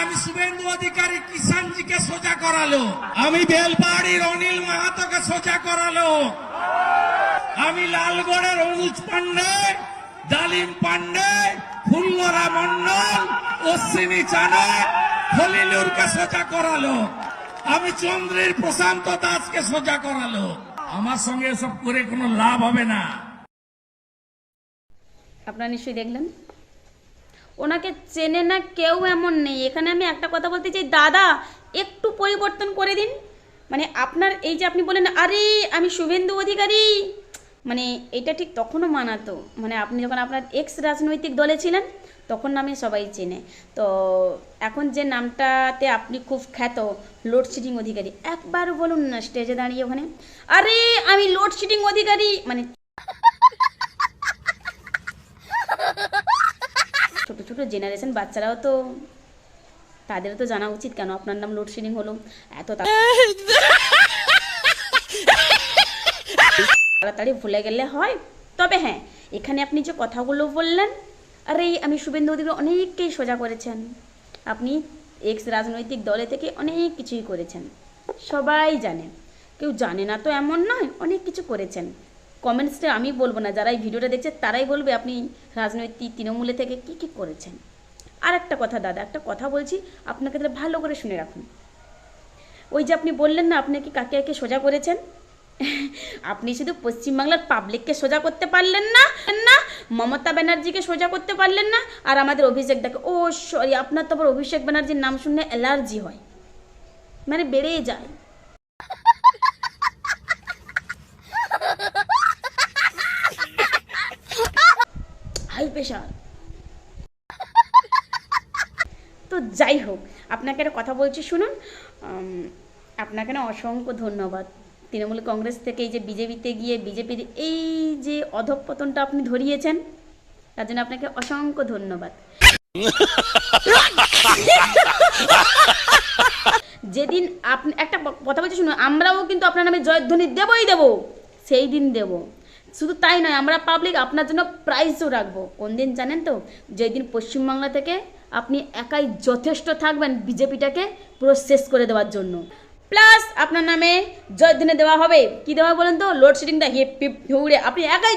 আমি শুভেন্দু অধিকারী কিষানজিকে সোজা করালো। আমি বেলবাড়ির অনিল মাহাতোকে সোজা করালো। আমি লালগড়ের অনুজ পান্ডে ডালিম পান্ডে ফুল্লরা মন্ডল অশ্বিনী চানক খলিলুরকে সোজা করালো। আমি চন্দ্রের প্রশান্ত দাসকে সোজা করালো। আমার সঙ্গে এসব করে কোনো লাভ হবে না। আপনারা নিশ্চয়ই দেখলেন? ওনাকে চেনে না, কেউ এমন নেই। এখানে আমি একটা কথা বলতে চাই, দাদা, একটু পরিবর্তন করে দিন। মানে আপনার এই যে আপনি বলেন, আরে, আমি শুভেন্দু অধিকারী। মানে এটা ঠিক তখনও মানাতো। মানে আপনি যখন আপনার এক্স রাজনৈতিক দলে ছিলেন, তখন নামে সবাই চেনে। তো এখন যে নামটাতে আপনি খুব খ্যাত লোডশেডিং অধিকারী একবার বলুন না স্টেজে দাঁড়িয়ে ওখানে, আরে, আমি লোডশেডিং অধিকারী মানে ছোট জেনারেশন বাচ্চারাও তো তাদেরও তো জানা উচিত কেন? আপনার নাম লোডশেডিং হলো। এত তাড়াতাড়ি ভুলে গেলে হয়। তবে হ্যাঁ এখানে আপনি যে কথাগুলো বললেন, আরে, আমি শুভেন্দু অধিকারী অনেককেই সোজা করেছেন। আপনি এক্স রাজনৈতিক দলে থেকে অনেক কিছুই করেছেন। সবাই জানে। কেউ জানে না তো এমন নয়, অনেক কিছু করেছেন। কমেন্টসে আমি বলব না, যারা এই ভিডিওটা দেখছে তারাই বলবে আপনি রাজনৈতিক তৃণমূলে থেকে কি কি করেছেন। আর একটা কথা দাদা, একটা কথা বলছি, আপনাকে তাহলে ভালো করে শুনে রাখুন। ওই যে আপনি বললেন না, আপনি কি কাকে কাকে সোজা করেছেন? আপনি শুধু পশ্চিমবাংলার পাবলিককে সোজা করতে পারলেন না না, মমতা ব্যানার্জিকে সোজা করতে পারলেন না, আর আমাদের অভিষেক দাকে ও সরি, আপনার তো আবার অভিষেক ব্যানার্জির নাম শুনলে অ্যালার্জি হয়। মানে বেড়েই যায়। প্রেশার তো যাই হোক, আপনাকে একটা কথা বলছি, শুনুন আপনাকে না অসংখ্য ধন্যবাদ। তৃণমূল কংগ্রেস থেকে এই যে বিজেপিতে গিয়ে বিজেপির এই যে অধঃপতনটা আপনি ধরিয়েছেন, তার জন্য আপনাকে অসংখ্য ধন্যবাদ। যেদিন আপনি, একটা কথা বলছি, শুনুন, আমরাও কিন্তু আপনার নামে জয়ধ্বনি দেবই দেব, সেই দিন দেব। শুধু তাই নয়, আমরা পাবলিক আপনার জন্য প্রাইজও রাখব। কোন দিন জানেন তো, যেদিন পশ্চিমবাংলা থেকে আপনি একাই যথেষ্ট থাকবেন বিজেপিটাকে পুরো শেষ করে দেওয়ার জন্য। প্লাস আপনার নামে জয়দিনে দেওয়া হবে, কি দেওয়া বলেন তো? লোডশেডিংটা হিপ হিপ, হিউড়ে, আপনি একাই